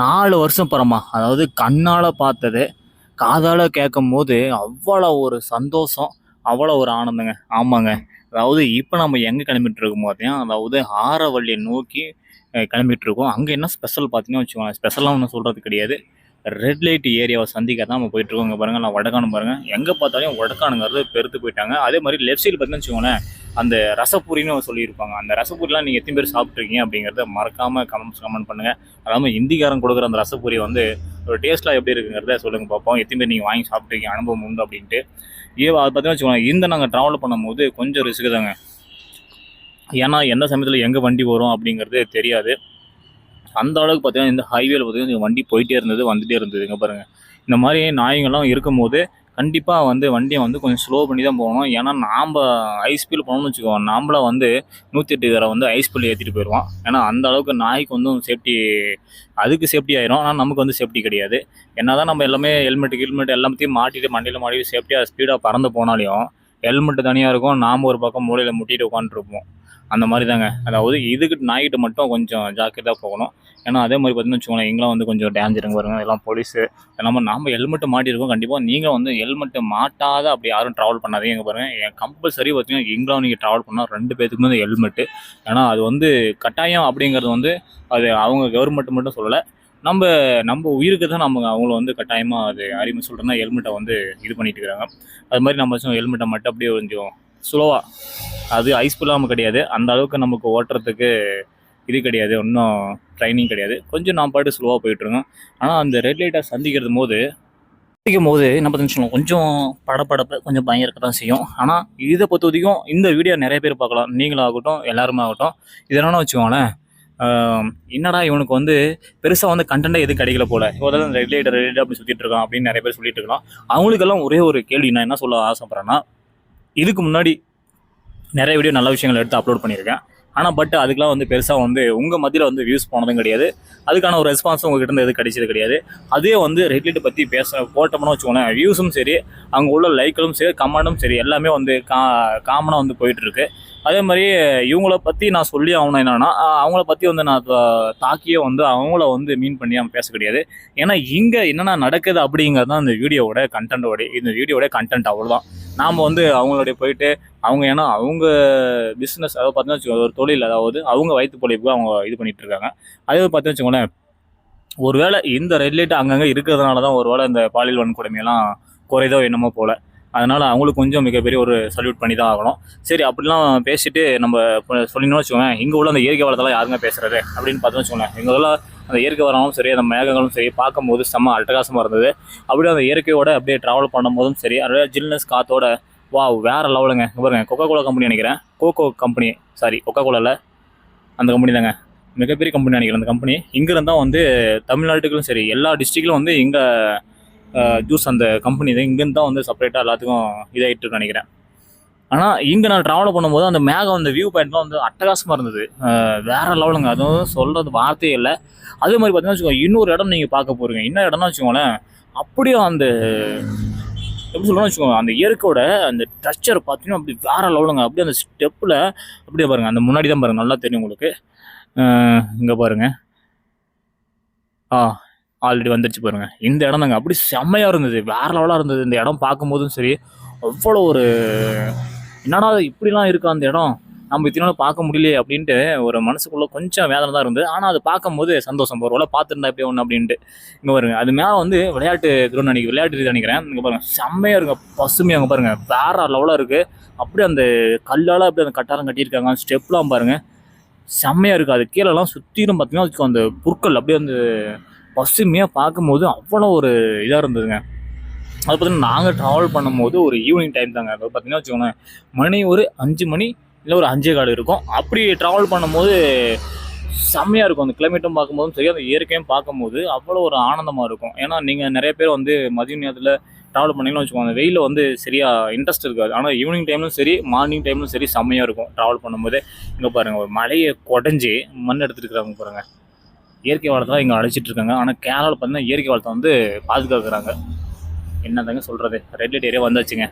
நாலு வருஷம் பரமா அதாவது கண்ணால் பார்த்தது காதால் கேட்கும் போது அவ்வளோ ஒரு சந்தோஷம் அவ்வளோ ஒரு ஆனந்தங்க. ஆமாங்க. அதாவது இப்போ நம்ம எங்கே கிளம்பிட்டு இருக்கோம் பார்த்தீங்கன்னா அதாவது ஆரவள்ளியை நோக்கி கிளம்பிட்டுருக்கோம் கிளம்பிட்டு இருக்கோம். அங்கே என்ன ஸ்பெஷல் பார்த்தீங்கன்னா வச்சுக்கோங்க ஸ்பெஷலாக ஒன்றும் சொல்கிறது கிடையாது. ரெட் லைட் ஏரியாவை சந்திக்க தான் நம்ம போயிட்டு இருக்கோம் நான் வடக்கானு பாருங்கள் எங்கே பார்த்தாலும் வடக்கானுங்கிறது பெருத்து போயிட்டாங்க. அதே மாதிரி லெஃப்ட் சைடு பார்த்தீங்கன்னு வச்சுக்கோங்களேன். அந்த ரசப்பூரின்னு சொல்லியிருப்பாங்க. அந்த ரசப்பூரிலாம் நீங்கள் எத்தனை பேர் சாப்பிட்ருக்கீங்க அப்படிங்கிறத மறக்காம கமெண்ட்ஸ் கமெண்ட் பண்ணுங்க. அதாவது இந்திக்காரன் கொடுக்குற அந்த ரசப்பூரி வந்து ஒரு டேஸ்ட்லாம் எப்படி இருக்குங்கிறத சொல்லுங்க பார்ப்போம் எத்தனை பேர் நீங்கள் வாங்கி சாப்பிட்ருக்கீங்க அனுபவம் உண்டு அப்படின்ட்டு. ஏ அது பார்த்தீங்கன்னா வச்சுக்கோங்க இந்த நாங்கள் ட்ராவல் பண்ணும்போது கொஞ்சம் ரிஸ்க்கு தாங்க. ஏன்னா எந்த சமயத்தில் எங்கே வண்டி வரும் அப்படிங்கிறது தெரியாது. அந்த அளவுக்கு பார்த்தீங்கன்னா இந்த ஹைவேல பார்த்தீங்கன்னா வண்டி போயிட்டே இருந்தது வந்துட்டே இருந்தது பாருங்கள் இந்த மாதிரி நாய்ங்கள்லாம் இருக்கும்போது கண்டிப்பாக வந்து வண்டியை வந்து கொஞ்சம் ஸ்லோ பண்ணி தான் போகணும். ஏன்னா நாம் ஹை ஸ்பீடில் போகணும்னு வச்சுக்கோங்க நாமள வந்து நூற்றி எட்டு தர வந்து ஹை ஸ்பீடில் ஏற்றிட்டு போயிடுவோம் ஏன்னா அந்த அளவுக்கு நாய்க்கு வந்து சேஃப்டி அதுக்கு சேஃப்டி ஆயிரும். ஆனால் நமக்கு வந்து சேஃப்டி கிடையாது. என்னதான் நம்ம எல்லாமே ஹெல்மெட் ஹெல்மெட் எல்லாத்தையும் மாட்டிட்டு மண்டியில் மாட்டிட்டு சேஃப்டியாக ஸ்பீடாக பறந்து போனாலையும் ஹெல்மெட் தனியாக இருக்கும். நாம் ஒரு பக்கம் மூலையில் முட்டிட்டு உட்காந்துருப்போம் அந்த மாதிரி தாங்க. அதாவது இதுக்கு நாய்கிட்ட மட்டும் கொஞ்சம் ஜாக்கிரதாக போகணும். ஏன்னா அதே மாதிரி பார்த்தீங்கன்னு வச்சுக்கோங்களேன் எங்களாம் வந்து கொஞ்சம் டேஞ்சருங்க பாருங்க எல்லாம் போலீஸு நம்ம நம்ம ஹெல்மெட்டு மாட்டியிருக்கோம் கண்டிப்பாக நீங்கள் வந்து ஹெல்மெட்டு மாட்டாத அப்படி யாரும் ட்ராவல் பண்ணாதீங்க எங்கே பாருங்கள் என் கம்பல்சரி பார்த்தீங்கன்னா எங்களாம் நீங்கள் ட்ராவல் பண்ணால் ரெண்டு பேத்துக்குமே வந்து ஹெல்மெட்டு ஏன்னா அது வந்து கட்டாயம் அப்படிங்கிறது வந்து அது அவங்க கவர்மெண்ட் மட்டும் சொல்லலை. நம்ம நம்ம உயிருக்கு தான் நம்ம அவங்கள வந்து கட்டாயமாக அது அறிமுறை சொல்கிறேன்னா ஹெல்மெட்டை வந்து இது பண்ணிட்டு இருக்காங்க. அது மாதிரி நம்ம ஹெல்மெட்டை மட்டும் அப்படியே கொஞ்சம் ஸ்லோவாக அது ஐஸ்ஃபுல்லாக புல்லாமல் கிடையாது. அந்த அளவுக்கு நமக்கு ஓட்டுறதுக்கு இது கிடையாது. ஒன்றும் ட்ரைனிங் கிடையாது. கொஞ்சம் நான் பாட்டு ஸ்லோவாக போயிட்டுருங்க ஆனால் அந்த ரெட் லைட்டை சந்திக்கிறது போது சந்திக்கும் போது என்ன பார்த்தீங்கன்னு கொஞ்சம் படப்படப்பு கொஞ்சம் பயம் இருக்க தான் செய்யும். ஆனால் இதை பொறுத்த வரைக்கும் இந்த வீடியோ நிறைய பேர் பார்க்கலாம். நீங்களாகட்டும் எல்லாருமே ஆகட்டும். இதனால வச்சுக்கோங்களேன் என்னடா இவனுக்கு வந்து பெருசாக வந்து கண்டென்ட்டாக எது கிடைக்கல போல. இவதான் ரெட் லைட் ரெட் லைட் அப்படி சுற்றிட்டு இருக்கான் அப்படின்னு நிறைய பேர் சொல்லிட்டு இருக்கலாம். அவங்களுக்கெல்லாம் ஒரே ஒரு கேள்வி நான் என்ன சொல்ல ஆசைப்பட்றேன்னா இதுக்கு முன்னாடி நிறைய வீடியோ நல்ல விஷயங்கள் எடுத்து அப்லோட் பண்ணியிருக்கேன். ஆனால் பட் அதுக்கெலாம் வந்து பெருசாக வந்து உங்கள் மத்தியில் வந்து வியூஸ் போனதும் கிடையாது. அதுக்கான ஒரு ரெஸ்பான்ஸும் உங்ககிட்ட இருந்து எதுவும் கிடைச்சது கிடையாது. அதே வந்து ரெட்லைட்டை பற்றி பேச போட்டோம்னா வச்சுக்கோங்களேன் வியூஸும் சரி அங்கே உள்ள லைக்களும் சரி கமெண்டும் சரி எல்லாமே வந்து கா காமனாக வந்து போயிட்டுருக்கு. அதே மாதிரி இவங்கள பற்றி நான் சொல்லி ஆகணும் என்னென்னா அவங்கள பற்றி வந்து நான் தாக்கியே வந்து அவங்கள வந்து மீன் பண்ணி அவன் பேச கிடையாது. ஏன்னா இங்கே என்னென்ன நடக்குது அப்படிங்கிறது தான் இந்த வீடியோவோட கண்டென்ட்டோட இந்த வீடியோட கண்டென்ட் அவ்வளோதான் நாம் வந்து அவங்களுடைய போயிட்டு அவங்க ஏன்னா அவங்க பிஸ்னஸ் அதாவது பார்த்தீங்கன்னா வச்சுக்கோங்க, ஒரு தொழில் அதாவது அவங்க வயிற்று பொழைப்புக்கு அவங்க இது பண்ணிட்டு இருக்காங்க. அதே பார்த்தீங்கன்னா வச்சுக்கோங்களேன் ஒருவேளை இந்த ரெட்லைட் அங்கங்கே இருக்கிறதுனால தான் ஒருவேளை இந்த பாலியல் வன்கொடுமையெல்லாம் குறைதோ என்னமோ போல. அதனால் அவங்களுக்கு கொஞ்சம் மிகப்பெரிய ஒரு சல்யூட் பண்ணி தான் ஆகணும். சரி அப்படிலாம் பேசிட்டு நம்ம சொல்லினோம்னு வச்சுக்கோங்க இங்கே உள்ள அந்த இயற்கை வளத்தெல்லாம் யாருங்க பேசுகிறது அப்படின்னு பார்த்தோம்னு வச்சுக்கோங்களேன் எங்கள் அந்த இயற்கை வரணும் சரி அந்த மேகங்களும் சரி பார்க்கும்போது செம்ம அட்டகாசமாக இருந்தது. அப்படியே அந்த இயற்கையோட அப்படியே ட்ராவல் பண்ணும்போதும் சரி அதோட ஜில்னஸ் காத்தோட வா வேறு லெவலுங்க பாருங்க கொக்கோ கோலா கம்பெனி நினைக்கிறேன். கோகோ கம்பெனி சாரி கொக்கோ கோலாவில் அந்த கம்பெனி தாங்க. மிகப்பெரிய கம்பெனி நினைக்கிறேன் அந்த கம்பெனி இங்கிருந்து தான் வந்து தமிழ்நாட்டுக்கும் சரி எல்லா டிஸ்ட்ரிக்ட்லையும் வந்து இங்கே ஜூஸ் அந்த கம்பெனி தான் இங்கேருந்து தான் வந்து செப்பரேட்டாக எல்லாத்துக்கும் இதாகிட்டு நினைக்கிறேன். ஆனால் இங்கே நான் ட்ராவல் பண்ணும்போது அந்த மேகம் அந்த வியூ பாயிண்ட்லாம் வந்து அட்டகாசமாக இருந்தது. வேறு லெவலுங்க அதுவும் சொல்கிறது வார்த்தையே இல்லை. அதே மாதிரி பார்த்தீங்கன்னா வச்சுக்கோங்க இன்னொரு இடம் நீங்கள் பார்க்க போகிறீங்க என்ன இடம்னா வச்சுக்கோங்களேன் அப்படியே அந்த எப்படி சொல்லணும்னு வச்சுக்கோங்க அந்த இயற்கையோட அந்த டச்சர் பார்த்தீங்கன்னா அப்படி வேறு லெவலுங்க அப்படியே அந்த ஸ்டெப்பில் அப்படியே பாருங்கள் அந்த முன்னாடி தான் பாருங்கள் நல்லா தெரியும் உங்களுக்கு. இங்கே பாருங்க. ஆ ஆல்ரெடி வந்துடுச்சு பாருங்க. இந்த இடம் தாங்க. அப்படி செம்மையாக இருந்தது. வேற லெவலாக இருந்தது. இந்த இடம் பார்க்கும்போதும் சரி அவ்வளோ ஒரு என்னடா இப்படிலாம் இருக்கா அந்த இடம்? நம்ம இத்தனை பார்க்க முடியலையே அப்படின்ட்டு ஒரு மனசுக்குள்ளே கொஞ்சம் வேதனை தான் இருந்தது. ஆனால் அது பார்க்கும்போது சந்தோஷம் ஒரு வேளை பார்த்துருந்தா இப்படி ஒன்று அப்படின்ட்டு. இங்கே பாருங்க. அது மேலே வந்து விளையாட்டு கிரௌண்ட் நினைக்கிறேன் விளையாட்டு இது நினைக்கிறேன் இங்கே பாருங்கள் செம்மையாக இருக்கும் பசுமையாக அங்கே பாருங்கள் வேற லெவலாக இருக்குது அப்படியே அந்த கல்லால் அப்படியே அந்த கட்டாரம் கட்டியிருக்காங்க. ஸ்டெப்லாம் பாருங்கள் செம்மையாக இருக்குது அது கீழெல்லாம் சுற்றிலும் பார்த்தீங்கன்னா அந்த புற்கள் அப்படியே அந்த பசுமையாக பார்க்கும்போது அவ்வளோ ஒரு இதாக இருந்ததுங்க. அது பார்த்தீங்கன்னா நாங்கள் ட்ராவல் பண்ணும்போது ஒரு ஈவினிங் டைம் தாங்க. அது பார்த்தீங்கன்னா வச்சுக்கோங்களேன் மணி ஒரு அஞ்சு மணி இல்லை ஒரு அஞ்சே கால் இருக்கும். அப்படி ட்ராவல் பண்ணும்போது செம்மையாக இருக்கும். அந்த கிளைமேட்டும் பார்க்கும்போதும் சரி அந்த இயற்கையும் பார்க்கும்போது அவ்வளோ ஒரு ஆனந்தமாக இருக்கும். ஏன்னா நீங்கள் நிறைய பேர் வந்து மதிய நேரத்தில் ட்ராவல் பண்ணீங்கன்னு வச்சுக்கோங்க வெயிலில் வந்து சரியாக இன்ட்ரெஸ்ட் இருக்காது. ஆனால் ஈவினிங் டைம்லும் சரி மார்னிங் டைம்லும் சரி செம்மையாக இருக்கும் ட்ராவல் பண்ணும்போது. இங்கே பாருங்கள் ஒரு மலையை குடஞ்சி மண் எடுத்துருக்குறாங்க பாருங்கள் இயற்கை வளத்தை தான் இங்கே அழைச்சிட்டு இருக்காங்க. ஆனால் கேரளாவில் பார்த்தீங்கன்னா இயற்கை வளத்தை வந்து பாதுகாக்கிறாங்க. என்னதாங்க சொல்கிறது ரெட் லைட் ஏரியா வந்தாச்சுங்க.